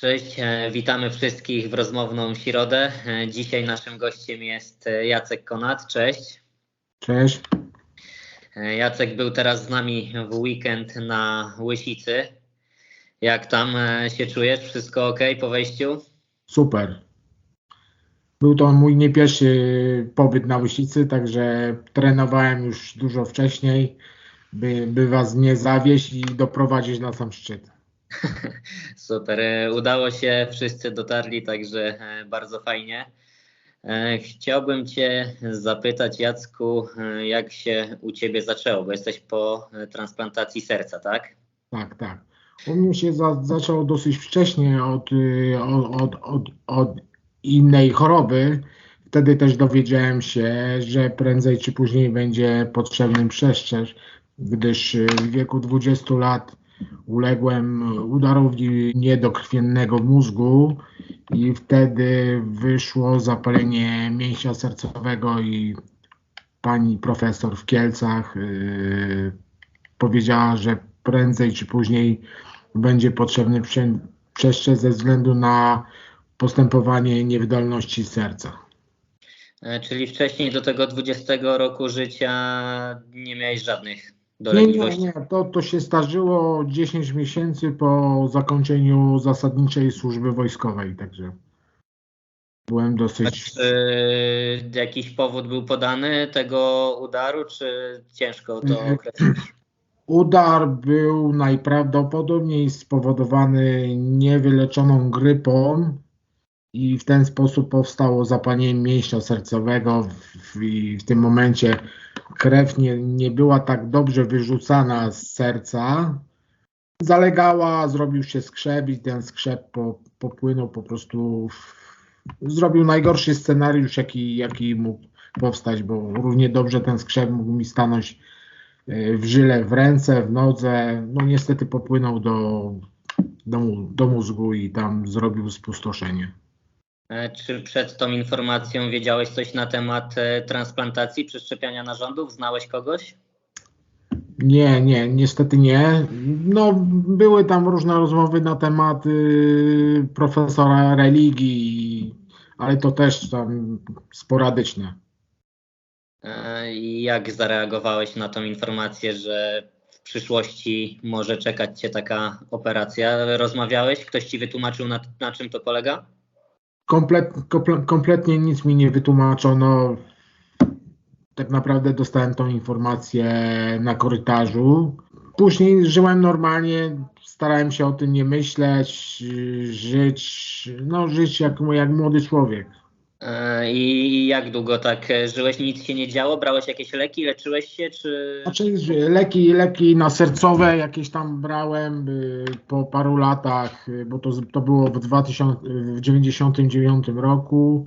Cześć, e, witamy wszystkich w rozmowną środę. E, Dzisiaj naszym gościem jest e, Jacek Konat. Cześć. Cześć. Jacek był teraz z nami w weekend na Łysicy. Jak tam się czujesz? Wszystko ok po wejściu? Super. Był to mój nie pierwszy pobyt na Łysicy, także trenowałem już dużo wcześniej, by, by Was nie zawieść i doprowadzić na sam szczyt. Super. E, Udało się, wszyscy dotarli, także e, bardzo fajnie. E, Chciałbym Cię zapytać, Jacku, jak się u Ciebie zaczęło, bo jesteś po transplantacji serca, tak? Tak, tak. U mnie się za, zaczęło dosyć wcześnie od, y, od, od, od, od innej choroby. Wtedy też dowiedziałem się, że prędzej czy później będzie potrzebny przeszczep, gdyż y, w wieku 20 lat uległem udarowi niedokrwiennego mózgu i wtedy wyszło zapalenie mięśnia sercowego i pani profesor w Kielcach yy, powiedziała, że prędzej czy później będzie potrzebny prze- przeszczep ze względu na postępowanie niewydolności serca. E, Czyli wcześniej do tego 20 roku życia nie miałeś żadnych Nie, nie, nie, to, to się zdarzyło 10 miesięcy po zakończeniu zasadniczej służby wojskowej, także byłem A dosyć... Czy jakiś powód był podany tego udaru, czy ciężko to Mhm. określić? Udar był najprawdopodobniej spowodowany niewyleczoną grypą i w ten sposób powstało zapalenie mięśnia sercowego w, i w tym momencie krew nie, nie była tak dobrze wyrzucana z serca. Zalegała, zrobił się skrzep i ten skrzep po, popłynął po prostu, w, zrobił najgorszy scenariusz jaki, jaki mógł powstać, bo równie dobrze ten skrzep mógł mi stanąć w żyle, w ręce, w nodze. No niestety popłynął do, do, do mózgu i tam zrobił spustoszenie. E, Czy przed tą informacją wiedziałeś coś na temat e, transplantacji, przeszczepiania narządów? Znałeś kogoś? Nie, nie, niestety nie. No, były tam różne rozmowy na temat y, profesora religii, ale to też tam sporadyczne. E, i Jak zareagowałeś na tą informację, że w przyszłości może czekać Cię taka operacja? Rozmawiałeś? Ktoś Ci wytłumaczył, na, na czym to polega? Komplet, komple, kompletnie nic mi nie wytłumaczono. Tak naprawdę dostałem tą informację na korytarzu. Później żyłem normalnie, starałem się o tym nie myśleć, żyć, no żyć jak, jak młody człowiek. E, I jak długo tak e, żyłeś? Nic się nie działo? Brałeś jakieś leki? Leczyłeś się? Czy... Znaczy leki, leki na sercowe jakieś tam brałem y, po paru latach, y, bo to, to było w 2000, w 99 roku.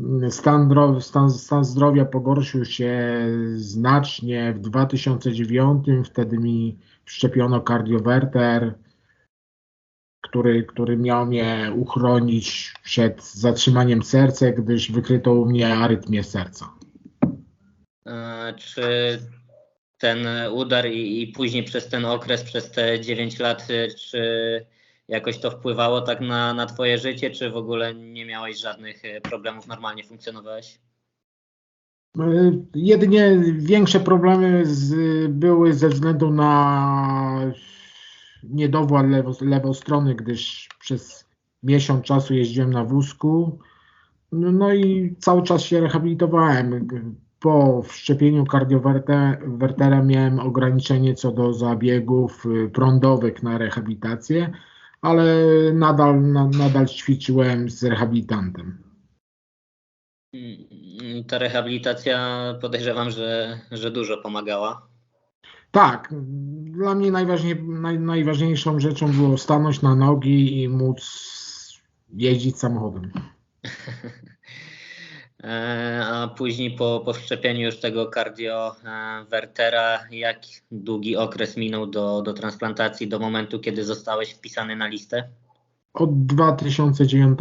Y, Stan, stan, stan zdrowia pogorszył się znacznie w 2009. Wtedy mi wszczepiono kardiowerter, który, który miał mnie uchronić przed zatrzymaniem serca, gdyż wykryto u mnie arytmię serca. E, Czy ten udar i, i później przez ten okres, przez te 9 lat, e, czy jakoś to wpływało tak na, na Twoje życie, czy w ogóle nie miałeś żadnych e, problemów, normalnie funkcjonowałeś? Y, Jedynie większe problemy z, były ze względu na niedowład lewo, lewostrony, gdyż przez miesiąc czasu jeździłem na wózku. No, no i cały czas się rehabilitowałem. Po wszczepieniu kardiowertera miałem ograniczenie co do zabiegów y, prądowych na rehabilitację, ale nadal, na, nadal ćwiczyłem z rehabilitantem. Mm, Ta rehabilitacja podejrzewam, że, że dużo pomagała. Tak, dla mnie najważniej, naj, najważniejszą rzeczą było stanąć na nogi i móc jeździć samochodem. E, A później po, po wszczepieniu już tego kardiowertera, jak długi okres minął do, do transplantacji, do momentu, kiedy zostałeś wpisany na listę? Od 2009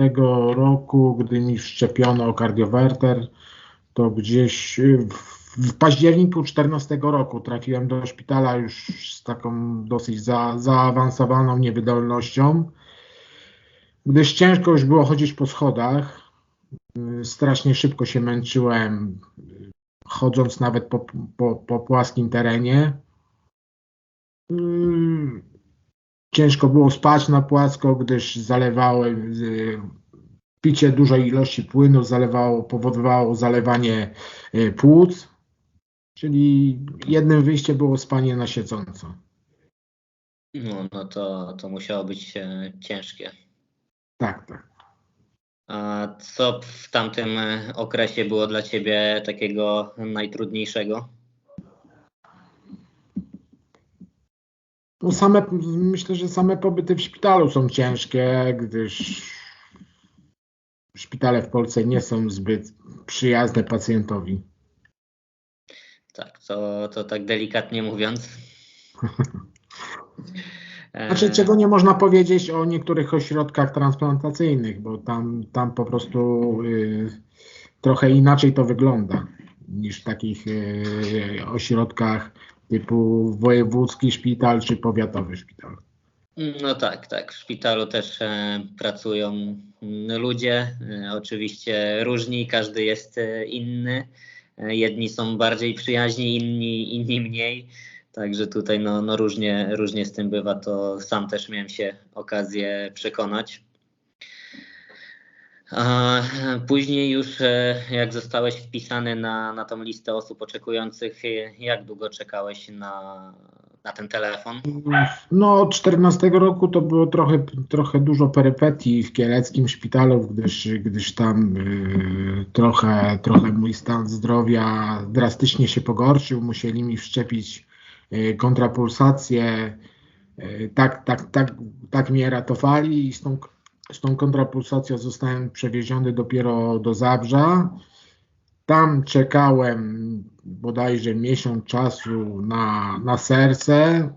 roku, gdy mi wszczepiono kardiowerter, to gdzieś w, w październiku 2014 roku trafiłem do szpitala już z taką dosyć za, zaawansowaną niewydolnością. gdyż ciężko już było chodzić po schodach. Strasznie szybko się męczyłem, chodząc nawet po, po, po płaskim terenie. Ciężko było spać na płasko, gdyż zalewałem y, picie dużej ilości płynu zalewało, powodowało zalewanie y, płuc, czyli jednym wyjściem było spanie na siedząco. No, no to, to musiało być e, ciężkie. Tak, tak. A co w tamtym e, okresie było dla ciebie takiego najtrudniejszego? No same, myślę, że same pobyty w szpitalu są ciężkie, gdyż szpitale w Polsce nie są zbyt przyjazne pacjentowi. Tak, to, to tak delikatnie mówiąc. Znaczy, czego nie można powiedzieć o niektórych ośrodkach transplantacyjnych, bo tam, tam po prostu y, trochę inaczej to wygląda niż w takich y, ośrodkach typu wojewódzki szpital czy powiatowy szpital. No tak, tak. W szpitalu też e, pracują ludzie, e, oczywiście różni, każdy jest e, inny. E, jedni są bardziej przyjaźni, inni, inni mniej. Także tutaj no, no różnie, różnie z tym bywa, to sam też miałem się okazję przekonać. A później już e, jak zostałeś wpisany na, na tą listę osób oczekujących, e, jak długo czekałeś na, na ten telefon? No, od 14 roku to było trochę, trochę dużo perypetii w kieleckim szpitalu, gdyż, gdyż tam y, trochę, trochę mój stan zdrowia drastycznie się pogorszył. Musieli mi wszczepić y, kontrapulsację. Y, tak, tak, tak, tak mnie ratowali i z tą, z tą kontrapulsacją zostałem przewieziony dopiero do Zabrza. Tam czekałem bodajże miesiąc czasu na, na serce,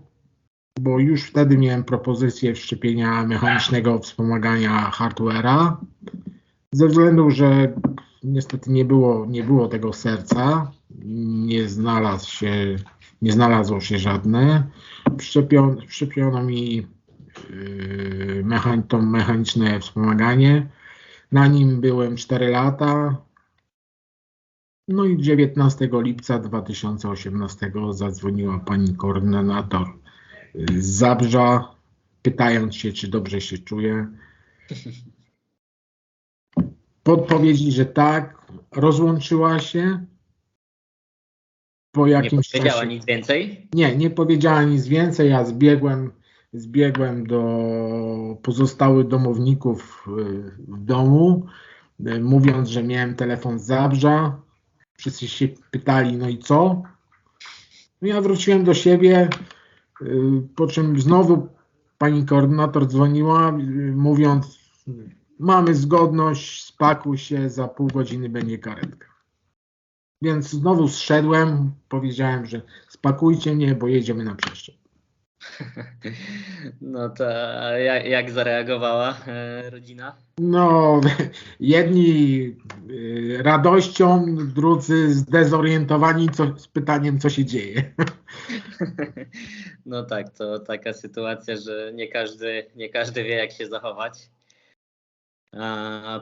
bo już wtedy miałem propozycję wszczepienia mechanicznego wspomagania hardware'a. Ze względu, że niestety nie było, nie było tego serca, nie znalazł się, nie znalazło się żadne. Wszczepiono, wszczepiono mi yy, mechań, to mechaniczne wspomaganie. Na nim byłem 4 lata. No i 19 lipca 2018 zadzwoniła pani koordynator z Zabrza, pytając się, czy dobrze się czuję. Podpowiedzi, że tak, rozłączyła się. Po Nie jakimś powiedziała czasie. nic więcej? Nie, nie powiedziała nic więcej. Ja zbiegłem, zbiegłem do pozostałych domowników y, w domu, y, mówiąc, że miałem telefon z Zabrza. Wszyscy się pytali, no i co? No ja wróciłem do siebie, y, po czym znowu pani koordynator dzwoniła, y, mówiąc, mamy zgodność, spakuj się, za pół godziny będzie karetka. Więc znowu zszedłem, powiedziałem, że spakujcie mnie, bo jedziemy na przeszczep. No to jak, jak zareagowała e, rodzina? No, jedni y, radością, drudzy zdezorientowani co, z pytaniem, co się dzieje. No tak, to taka sytuacja, że nie każdy, nie każdy wie, jak się zachować.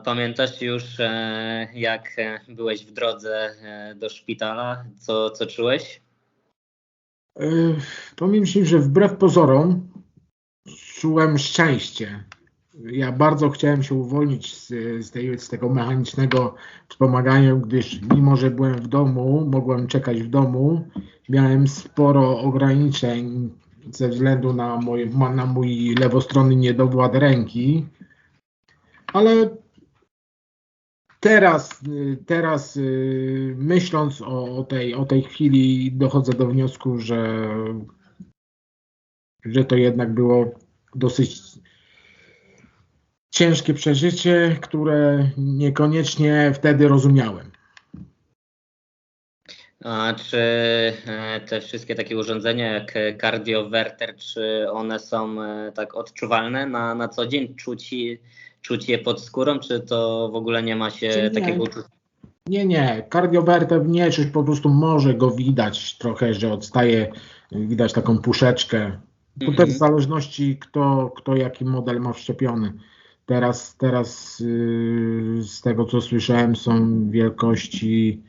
Pamiętasz już, e, jak e, byłeś w drodze e, do szpitala? Co, co czułeś? Y, Powiem że wbrew pozorom czułem szczęście. Ja bardzo chciałem się uwolnić z, z, tej, z tego mechanicznego wspomagania, gdyż mimo, że byłem w domu, mogłem czekać w domu, miałem sporo ograniczeń ze względu na mój, na mój lewostronny niedowład ręki, ale teraz, y, teraz y, myśląc o, tej, o tej chwili dochodzę do wniosku, że, że to jednak było dosyć ciężkie przeżycie, które niekoniecznie wtedy rozumiałem. A czy e, te wszystkie takie urządzenia jak kardiowerter, czy one są e, tak odczuwalne na, na co dzień? Czuć, czuć je pod skórą, czy to w ogóle nie ma się nie? takiego uczucia? Nie, nie, kardiowerter nie czuć, po prostu może go widać trochę, że odstaje, widać taką puszeczkę. To Mhm. też w zależności kto, kto jaki model ma wszczepiony. Teraz, teraz y, z tego co słyszałem są wielkości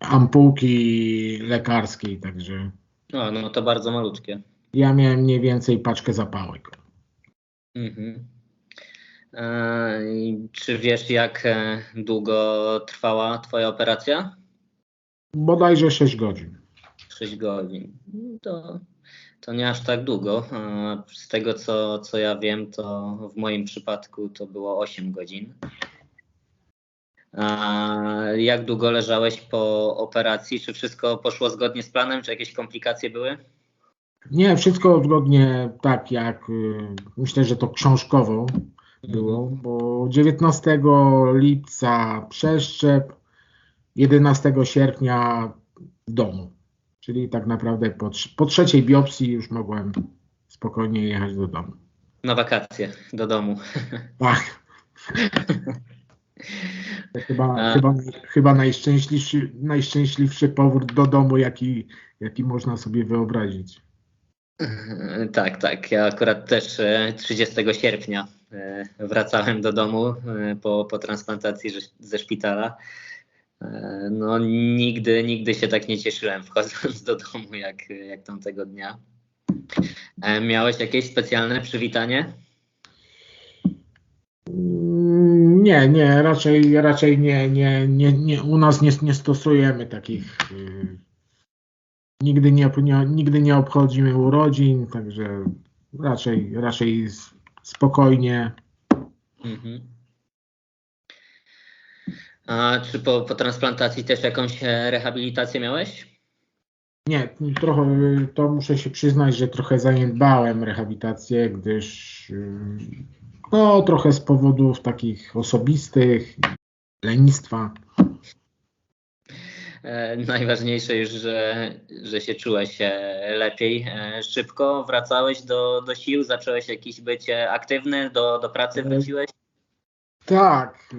ampułki lekarskiej, także O, no to bardzo malutkie. ja miałem mniej więcej paczkę zapałek. Mhm. E, czy wiesz, jak e, długo trwała Twoja operacja? Bodajże 6 godzin. 6 godzin. No To, to nie aż tak długo. E, Z tego, co, co ja wiem, to w moim przypadku to było 8 godzin. A jak długo leżałeś po operacji? Czy wszystko poszło zgodnie z planem? Czy jakieś komplikacje były? Nie, wszystko zgodnie tak jak y, myślę, że to książkowo było, bo 19 lipca przeszczep, 11 sierpnia w domu. Czyli tak naprawdę po, po trzeciej biopsji już mogłem spokojnie jechać do domu. Na wakacje do domu. Tak. Chyba, A. chyba, chyba najszczęśliwszy, najszczęśliwszy powrót do domu, jaki, jaki można sobie wyobrazić. Tak, tak. Ja akurat też e, 30 sierpnia e, wracałem do domu e, po, po transplantacji ze- szpitala. E, No nigdy, nigdy się tak nie cieszyłem wchodząc do domu jak, jak tamtego dnia. E, Miałeś jakieś specjalne przywitanie? Mm, Nie, nie, raczej, raczej nie, nie, nie, nie, u nas nie, nie stosujemy takich. Nigdy, nie, nie, nigdy nie obchodzimy urodzin, także raczej, raczej spokojnie. Mhm. A czy po, po transplantacji też jakąś e, rehabilitację miałeś? Nie, trochę, to muszę się przyznać, że trochę zaniedbałem rehabilitację, gdyż no, trochę z powodów takich osobistych, lenistwa. E, Najważniejsze już, że, że się czułeś e, lepiej. E, Szybko wracałeś do, do sił, zacząłeś jakiś być aktywny, do, do pracy wróciłeś? Tak, y,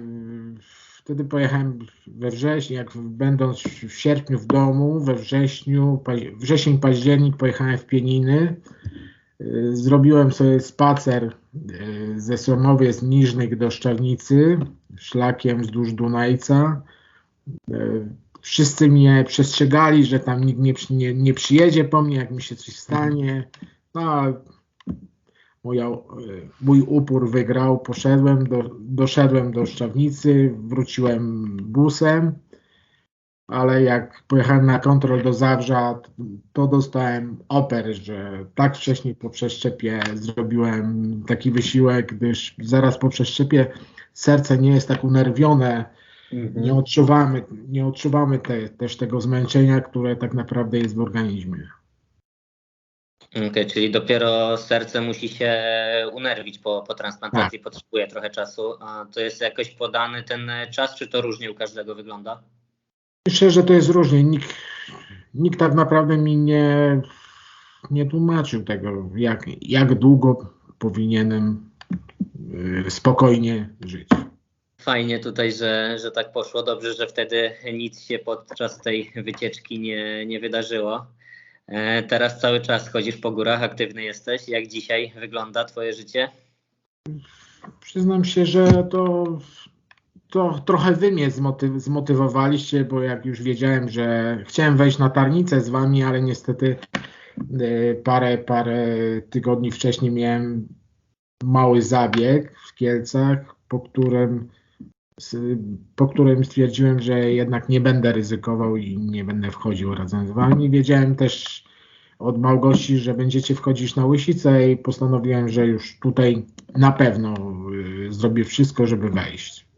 wtedy pojechałem we wrześniu, jak będąc w sierpniu w domu, we wrześniu, wrzesień, październik pojechałem w Pieniny. Y, Zrobiłem sobie spacer y, ze Słomowiec Niżnych do Szczawnicy, szlakiem wzdłuż Dunajca. Wszyscy mnie przestrzegali, że tam nikt nie, nie, nie przyjedzie po mnie, jak mi się coś stanie. No, moja, e, mój upór wygrał, poszedłem, do, doszedłem do Szczawnicy, wróciłem busem, ale jak pojechałem na kontrol do Zabrza, to dostałem oper, że tak wcześniej po przeszczepie zrobiłem taki wysiłek, gdyż zaraz po przeszczepie serce nie jest tak unerwione, nie odczuwamy, nie odczuwamy te, też tego zmęczenia, które tak naprawdę jest w organizmie. Okej, czyli dopiero serce musi się unerwić po, po transplantacji, potrzebuje trochę czasu. A to jest jakoś podany ten czas, czy to różnie u każdego wygląda? Myślę, że to jest różnie. Nikt, nikt tak naprawdę mi nie, nie tłumaczył tego, jak, jak długo powinienem y, spokojnie żyć. Fajnie tutaj, że, że tak poszło. Dobrze, że wtedy nic się podczas tej wycieczki nie, nie wydarzyło. E, Teraz cały czas chodzisz po górach, aktywny jesteś. Jak dzisiaj wygląda Twoje życie? Przyznam się, że to, to trochę wy mnie zmotyw, zmotywowaliście, bo jak już wiedziałem, że chciałem wejść na tarnicę z wami, ale niestety y, parę, parę tygodni wcześniej miałem mały zabieg w Kielcach, po którym, po którym stwierdziłem, że jednak nie będę ryzykował i nie będę wchodził razem z wami. Wiedziałem też od Małgosi, że będziecie wchodzić na Łysicę i postanowiłem, że już tutaj na pewno y, zrobię wszystko, żeby wejść.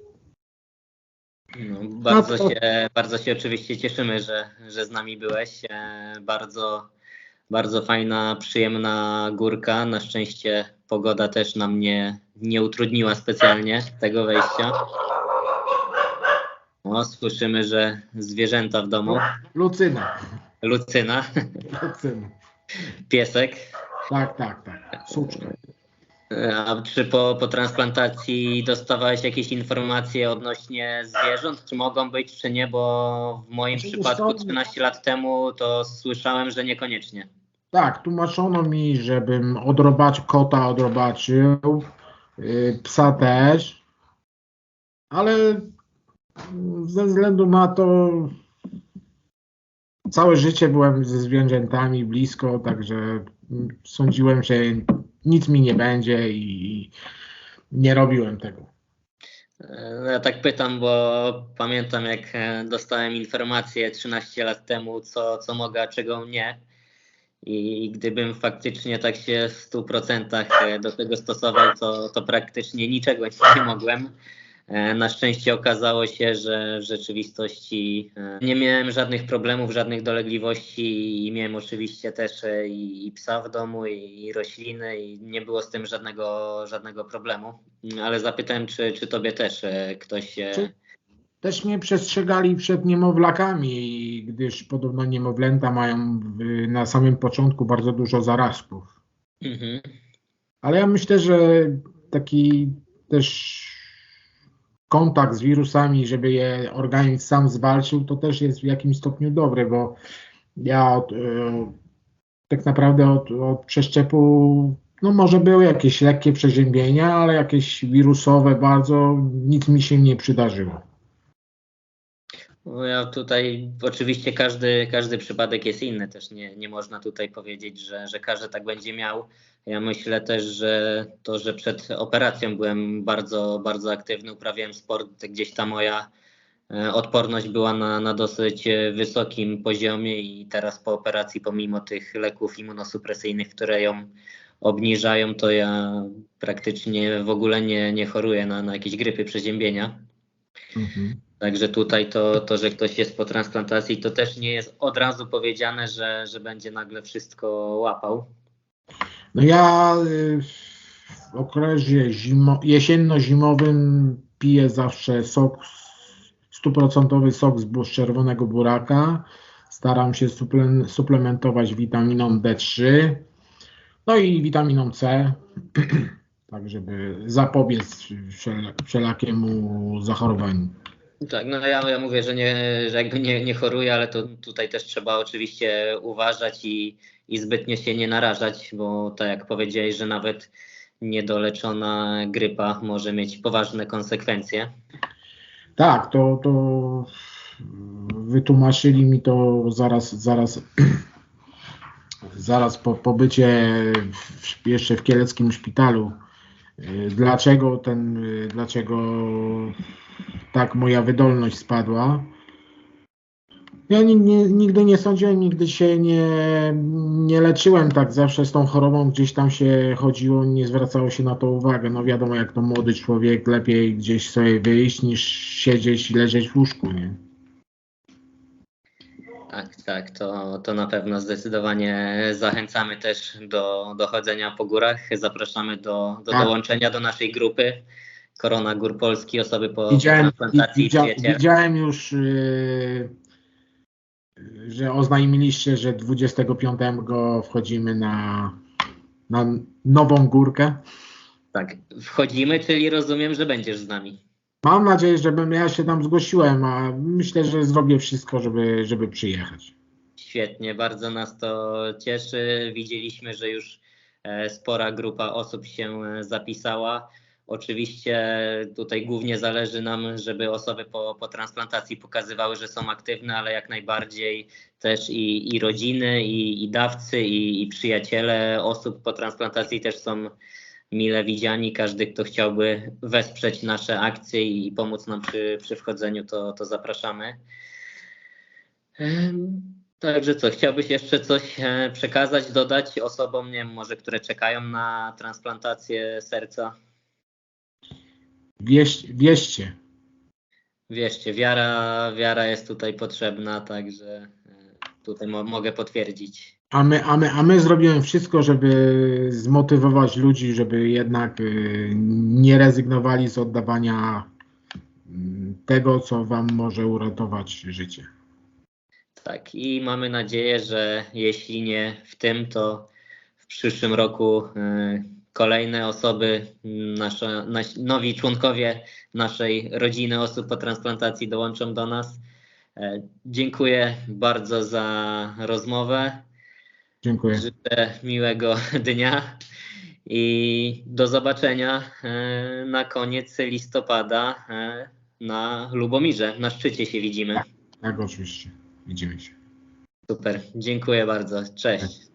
No, bardzo, to- się, bardzo się oczywiście cieszymy, że, że z nami byłeś. E, Bardzo, bardzo fajna, przyjemna górka. Na szczęście pogoda też nam nie, nie utrudniła specjalnie tego wejścia. O, słyszymy, że zwierzęta w domu. Lucyna. Lucyna, Lucyna. piesek. Tak, tak, tak. Suczka. A czy po, po transplantacji dostawałeś jakieś informacje odnośnie zwierząt? Czy mogą być, czy nie? Bo w moim przypadku wiesz co? 13 lat temu to słyszałem, że niekoniecznie. Tak, tłumaczono mi, żebym odrobacz, kota odrobaczył, y, psa też, ale ze względu na to całe życie byłem ze zwierzętami blisko, także sądziłem, że nic mi nie będzie i nie robiłem tego. E, Ja tak pytam, bo pamiętam jak e, dostałem informację 13 lat temu, co, co mogę, a czego nie. I gdybym faktycznie tak się w 100% e, do tego stosował, to, to praktycznie niczego nie mogłem. E, Na szczęście okazało się, że w rzeczywistości e, nie miałem żadnych problemów, żadnych dolegliwości i miałem oczywiście też e, i, psa w domu, i, rośliny i nie było z tym żadnego, żadnego problemu. Ale zapytałem, czy, czy tobie też ktoś... Czy- Też mnie przestrzegali przed niemowlakami, gdyż podobno niemowlęta mają w- na samym początku bardzo dużo zarazków. Mhm. Ale ja myślę, że taki też kontakt z wirusami, żeby je organizm sam zwalczył, to też jest w jakimś stopniu dobre, bo ja od, e, tak naprawdę od, od przeszczepu, no może były jakieś lekkie przeziębienia, ale jakieś wirusowe bardzo, nic mi się nie przydarzyło. No tutaj oczywiście każdy, każdy przypadek jest inny, też nie, nie można tutaj powiedzieć, że, że każdy tak będzie miał. Ja myślę też, że to, że przed operacją byłem bardzo, bardzo aktywny, uprawiałem sport, gdzieś ta moja e, odporność była na, na dosyć e, wysokim poziomie i teraz po operacji, pomimo tych leków immunosupresyjnych, które ją obniżają, to ja praktycznie w ogóle nie, nie choruję na, na jakieś grypy, przeziębienia. Także tutaj to, to, że ktoś jest po transplantacji, to też nie jest od razu powiedziane, że, że będzie nagle wszystko łapał. No ja y, w okresie zimo, jesienno-zimowym piję zawsze sok, stuprocentowy sok z czerwonego buraka. Staram się suple, suplementować witaminą D3, no i witaminą C, tak żeby zapobiec wszel, wszelakiemu zachorowaniu. Tak, no ja, ja mówię, że, nie, że jakby nie, nie choruję, ale to tutaj też trzeba oczywiście uważać i, i zbytnio się nie narażać, bo tak jak powiedziałeś, że nawet niedoleczona grypa może mieć poważne konsekwencje. Tak, to, to wytłumaczyli mi to zaraz, zaraz, zaraz po pobycie w, jeszcze w kieleckim szpitalu. Y, Dlaczego ten, y, dlaczego tak moja wydolność spadła? Ja ni- nie, nigdy nie sądziłem, nigdy się nie, nie leczyłem tak zawsze z tą chorobą, gdzieś tam się chodziło, nie zwracało się na to uwagę. No wiadomo, jak to młody człowiek, lepiej gdzieś sobie wyjść niż siedzieć i leżeć w łóżku, nie? Tak, tak, to, to na pewno zdecydowanie zachęcamy też do, do chodzenia po górach. Zapraszamy do, do Tak. dołączenia do naszej grupy Korona Gór Polski, osoby po, Widziałem, transplantacji i widzia, widziałem już, yy, że oznajmiliście, że 25 wchodzimy na, na nową górkę. Tak, wchodzimy, czyli rozumiem, że będziesz z nami. Mam nadzieję, że ja się tam zgłosiłem, a myślę, że zrobię wszystko, żeby, żeby przyjechać. Świetnie, bardzo nas to cieszy. Widzieliśmy, że już e, spora grupa osób się e, zapisała. Oczywiście tutaj głównie zależy nam, żeby osoby po, po transplantacji pokazywały, że są aktywne, ale jak najbardziej też i, i rodziny, i, i dawcy, i, i przyjaciele osób po transplantacji też są mile widziani. Każdy, kto chciałby wesprzeć nasze akcje i pomóc nam przy, przy wchodzeniu, to, to zapraszamy. Także co, chciałbyś jeszcze coś e, przekazać, dodać osobom, nie wiem, może które czekają na transplantację serca? Wieś, wieście. Wierzcie, wiara, wiara jest tutaj potrzebna, także e, tutaj mo mogę potwierdzić. A my, a, my, a my zrobiłem wszystko, żeby zmotywować ludzi, żeby jednak y, nie rezygnowali z oddawania mm, tego, co wam może uratować życie. Tak, i mamy nadzieję, że jeśli nie w tym, to w przyszłym roku e, kolejne osoby, m, nasza, nasi, nowi członkowie naszej rodziny osób po transplantacji dołączą do nas. E, Dziękuję bardzo za rozmowę. Dziękuję. Życzę miłego dnia I do zobaczenia e, na koniec listopada e, na Lubomirze. Na szczycie się widzimy. Tak, oczywiście. Widzimy się. Super. Dziękuję bardzo. Cześć.